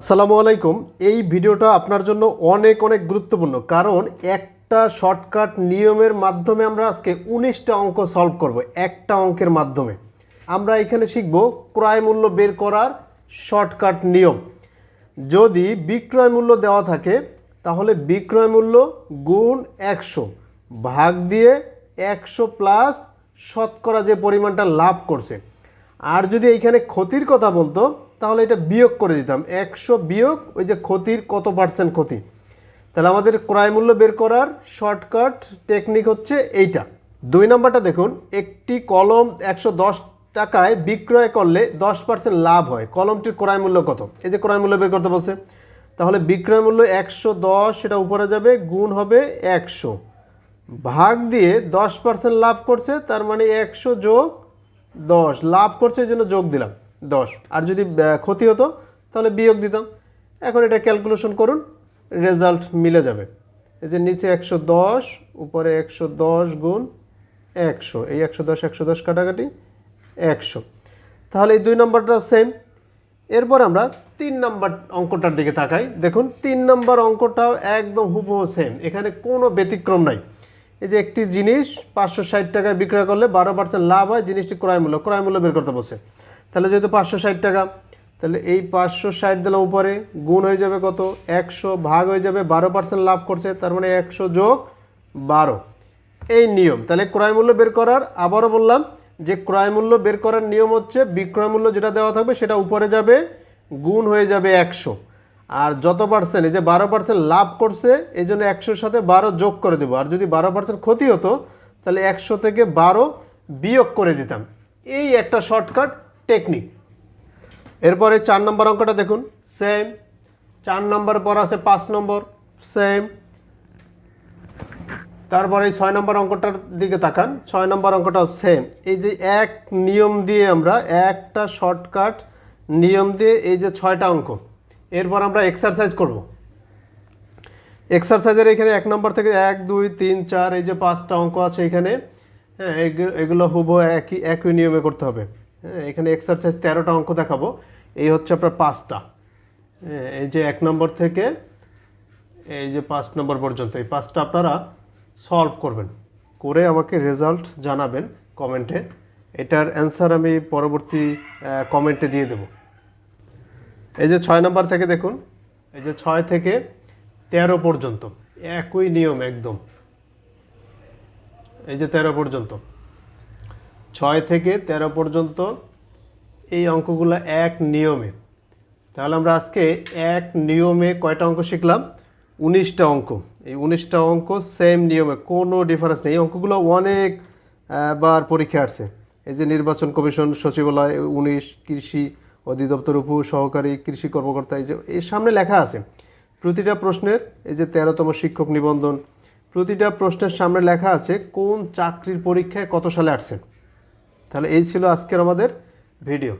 আসসালামু আলাইকুম। এই ভিডিওটা আপনার জন্য অনেক অনেক গুরুত্বপূর্ণ। কারণ একটা শর্টকাট নিয়মের মাধ্যমে আমরা আজকে উনিশটা অঙ্ক সলভ করব, একটা অঙ্কের মাধ্যমে। আমরা এখানে শিখব ক্রয় মূল্য বের করার শর্টকাট নিয়ম। যদি বিক্রয় মূল্য দেওয়া থাকে, তাহলে বিক্রয় মূল্য গুণ একশো ভাগ দিয়ে একশো প্লাস শতকরা যে পরিমাণটা লাভ করছে। আর যদি এইখানে ক্ষতির কথা বলতো তাহলে এটা বিয়োগ করে দিতাম। একশো বিয়োগ, ওই যে ক্ষতির কত পার্সেন্ট ক্ষতি? তাহলে আমাদের ক্রয় মূল্য বের করার শর্টকাট টেকনিক হচ্ছে এইটা। দুই নম্বরটা দেখুন, একটি কলম একশো দশ টাকায় বিক্রয় করলে দশ পার্সেন্ট লাভ হয়। কলমটির ক্রয় মূল্য কত? এই যে ক্রয় মূল্য বের করতে বলছে। তাহলে বিক্রয় মূল্য একশো দশ, সেটা উপরে যাবে, গুণ হবে একশো। ভাগ দিয়ে দশ পার্সেন্ট লাভ করছে, তার মানে একশো যোগ দশ। লাভ করছে, এই জন্য যোগ দিলাম। দশ। আর যদি ক্ষতি হতো, তাহলে বিয়োগ দিতাম। এখন এটা ক্যালকুলেশন করুন রেজাল্ট মিলে যাবে। এই যে নিচে একশো দশ, উপরে একশো দশ গুণ একশো। এই একশো দশ একশো দশ কাটাকাটি একশো। তাহলে এই দুই নম্বরটা সেম এরপর আমরা তিন নম্বর অঙ্কটার দিকে তাকাই। দেখুন, তিন নম্বর অঙ্কটাও একদম হুবহু সেম এখানে কোনো ব্যতিক্রম নাই। এই যে একটি জিনিস পাঁচশো ষাট টাকায় বিক্রয় করলে বারো পার্সেন্ট লাভ হয়, জিনিসটি ক্রয় মূল্য ক্রয় মূল্য বের করতে বসে তাহলে যেহেতু পাঁচশো ষাট টাকা, তাহলে এই পাঁচশো ষাট দিলাম উপরে, গুণ হয়ে যাবে কত? একশো ভাগ হয়ে যাবে বারো পার্সেন্ট লাভ করছে, তার মানে একশো যোগ বারো। এই নিয়ম, তাহলে ক্রয় মূল্য বের করার, আবারও বললাম যে ক্রয় মূল্য বের করার নিয়ম হচ্ছে বিক্রয় মূল্য যেটা দেওয়া থাকবে সেটা উপরে যাবে, গুণ হয়ে যাবে একশো। আর যত পার্সেন্ট, এই যে বারো পার্সেন্ট লাভ করছে, এই জন্য একশোর সাথে বারো যোগ করে দেবো। আর যদি বারো পার্সেন্ট ক্ষতি হতো, তাহলে একশো থেকে বারো বিয়োগ করে দিতাম। এই একটা শর্টকাট টেকনিক। এরপরে চার নম্বর অঙ্কটা দেখুন। সেম চার নম্বর পর আছে পাঁচ নম্বর। সেম তারপরে এই ছয় নম্বর অঙ্কটার দিকে তাকান। ছয় নম্বর অঙ্কটা সেম এই যে এক নিয়ম দিয়ে আমরা একটা শর্টকাট নিয়ম দিয়ে এই যে ছয়টা অঙ্ক, এরপর আমরা এক্সারসাইজ করব। এক্সারসাইজের এখানে এক নম্বর থেকে এক, দুই, তিন, চার, এই যে পাঁচটা অঙ্ক আছে এখানে হ্যাঁ এগু- এগুলো হুবো একই একই নিয়মে করতে হবে। হ্যাঁ এখানে এক্সারসাইজ তেরোটা অঙ্ক দেখাবো। এই হচ্ছে আপনার পাঁচটা। হ্যাঁ, এই যে এক নম্বর থেকে এই যে পাঁচ নম্বর পর্যন্ত এই পাঁচটা আপনারা সলভ করবেন। করে আমাকে রেজাল্ট জানাবেন কমেন্টে এটার অ্যান্সার আমি পরবর্তী কমেন্টে দিয়ে দেব। এই যে ছয় নম্বর থেকে দেখুন এই যে ছয় থেকে তেরো পর্যন্ত একই নিয়ম একদম। এই যে তেরো পর্যন্ত। ছয় থেকে তেরো পর্যন্ত এই অঙ্কগুলো এক নিয়মে। তাহলে আমরা আজকে এক নিয়মে কয়টা অঙ্ক শিখলাম? উনিশটা অঙ্ক। এই উনিশটা অঙ্ক সেম নিয়মে, কোনো ডিফারেন্স নেই। এই অঙ্কগুলো অনেক বার পরীক্ষা আসছে। এই যে নির্বাচন কমিশন, সচিবালয়, উনিশ, কৃষি অধিদপ্তর উপ সহকারী কৃষি কর্মকর্তা, এই যে, এর সামনে লেখা আছে, প্রতিটা প্রশ্নের, এই যে তেরোতম শিক্ষক নিবন্ধন, প্রতিটা প্রশ্নের সামনে লেখা আছে কোন চাকরির পরীক্ষায় কত সালে আসছে। তাহলে এই ছিল আজকের আমাদের ভিডিও।